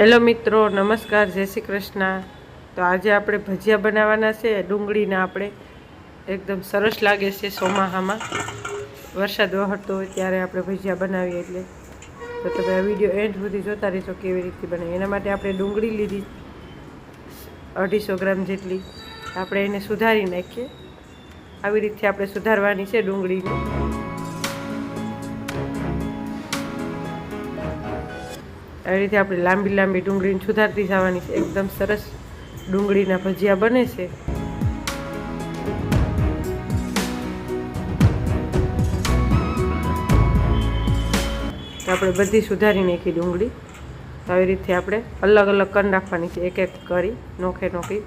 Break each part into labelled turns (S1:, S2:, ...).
S1: Hello મિત્રો, નમસ્કાર, જય શ્રી કૃષ્ણ. તો આજે આપણે ભજીયા બનાવવાના છે, ડુંગળીના આપણે. એકદમ સરસ લાગે છે ચોમાહામાં. વરસાદ વહરતો હોય ત્યારે આપણે ભજીયા બનાવીએ એટલે. તો તમે વીડિયો એન્ડ સુધી જોતા રહીશો કેવી રીતે બને. એના માટે આપણે ડુંગળી લીધી. અઢીસો ગ્રામ જેટલી. આપણે એને સુધારી નાખીએ. આવી રીતે આપણે સુધારવાની છે ડુંગળીને. આવી રીતે આપણે લાંબી લાંબી ડુંગળીને સુધારતી જવાની છે. એકદમ સરસ ડુંગળીના ભજીયા બને છે. આપણે બધી સુધારી નાખી ડુંગળી. આવી રીતે આપણે અલગ અલગ કરી નાખવાની છે. એક એક કરી, નોખે નોખી.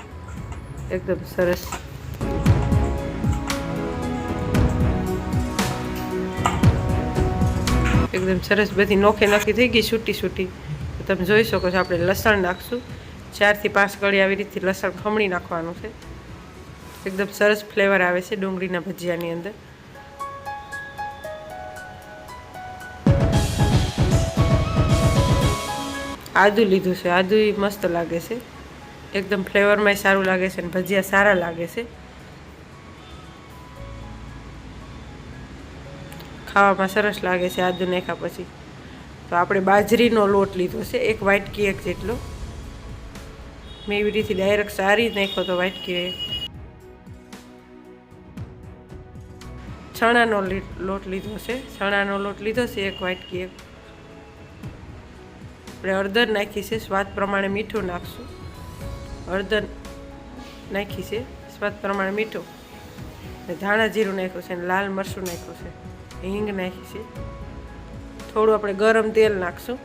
S1: એકદમ સરસ. એકદમ સરસ બધી નોખે નોખી થઈ ગઈ, છૂટી છૂટી. તમે જોઈ શકો છો, આપણે લસણ નાખશું. ચારથી પાંચ કળી આવી રીતથી લસણ ખમણી નાખવાનું છે. એકદમ સરસ ફ્લેવર આવે છે ડુંગળીના ભજીયાની અંદર. આદુ લીધું છે આદુ મસ્ત લાગે છે. એકદમ ફ્લેવરમાંય સારું લાગે છે અને ભજીયા સારા લાગે છે. ખાવામાં સરસ લાગે છે આદુ નાખ્યા પછી. તો આપણે બાજરીનો લોટ લીધો છે, એક વાટકી એક જેટલો. મેં એવી રીતે ડાયરેક્ટ સારી જ નાખ્યો તો વાટકી ચણાનો લોટ લીધો છે ચણાનો લોટ લીધો છે, એક વાટકી એક. આપણે હળદર નાખી છે, સ્વાદ પ્રમાણે મીઠું નાખશું. હળદર નાખી છે, સ્વાદ પ્રમાણે મીઠું. ધાણા જીરું નાખ્યું છે લાલ મરચું નાખ્યું છે, હિંગ નાખી છે. થોડું આપણે ગરમ તેલ નાખશું.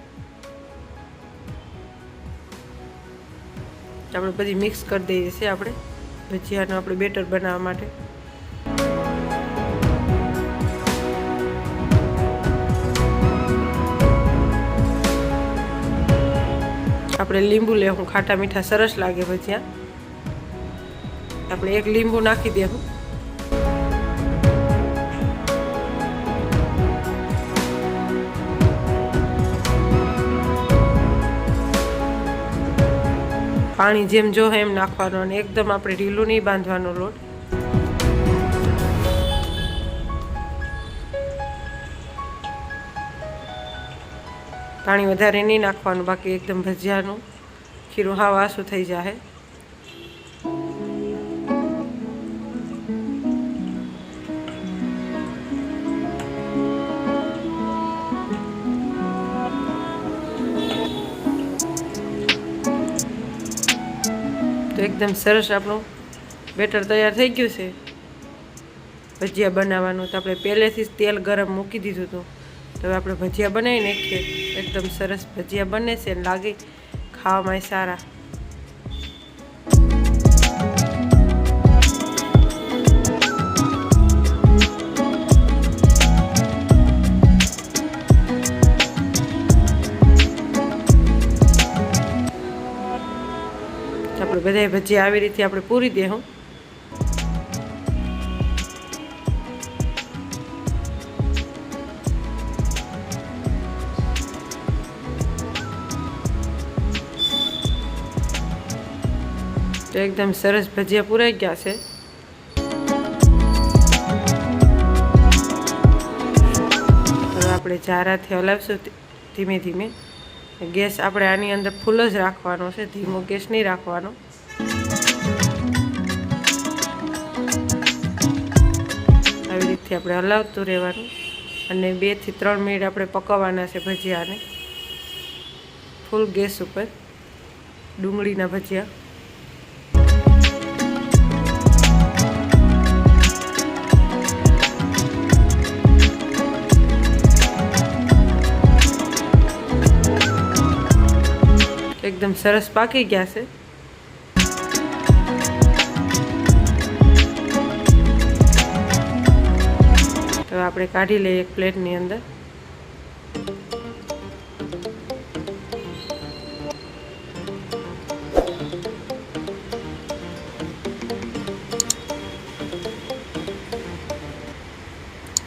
S1: આપણે બધી મિક્સ કરી દઈએ છીએ આપણે. ભજીયાનું આપણે બેટર બનાવવા માટે. આપણે લીંબુ લેવું ખાટા મીઠા સરસ લાગે ભજીયા. આપણે એક લીંબુ નાખી દેવું પાણી જેમ જો એમ નાખવાનું અને એકદમ આપણે ઢીલું નહીં બાંધવાનો લોટ. પાણી વધારે નહીં નાખવાનું, બાકી એકદમ ભજીયાનું ખીરું હાવ આસું થઈ જાય તો એકદમ સરસ આપણું બેટર તૈયાર થઈ ગયું છે. ભજીયા બનાવવાનું તો આપણે પહેલેથી જ તેલ ગરમ મૂકી દીધું હતું. તો હવે આપણે ભજીયા બનાવી નાખીએ. એકદમ સરસ ભજીયા બને છે લાગે ખાવામાં સારા. આપણે બધાય ભજીયા આવી રીતે આપણે પૂરી દેહું તો એકદમ સરસ ભજીયા પૂરાઈ ગયા છે. આપણે જારાથી હલાવશું ધીમે ધીમે. ગેસ આપણે આની અંદર ફૂલ જ રાખવાનો છે, ધીમો ગેસ નહીં રાખવાનો. આવી આપણે હલાવતું રહેવાનું અને બેથી ત્રણ મિનિટ આપણે પકવવાના છે ભજીયાને. ફૂલ ગેસ ઉપર ડુંગળીના ભજીયા. એકદમ સરસ પાકી ગયા છે. આપણે કાઢી લઈએ એક પ્લેટની અંદર.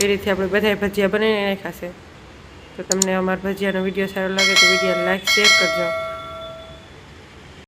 S1: એ રીતે આપણે બધાય ભજીયા બનાવીને નાખ્યા છે. તો તમને અમારા ભજીયાનો વીડિયો સારો લાગે તો વીડિયો લાઈક શેર કરજો.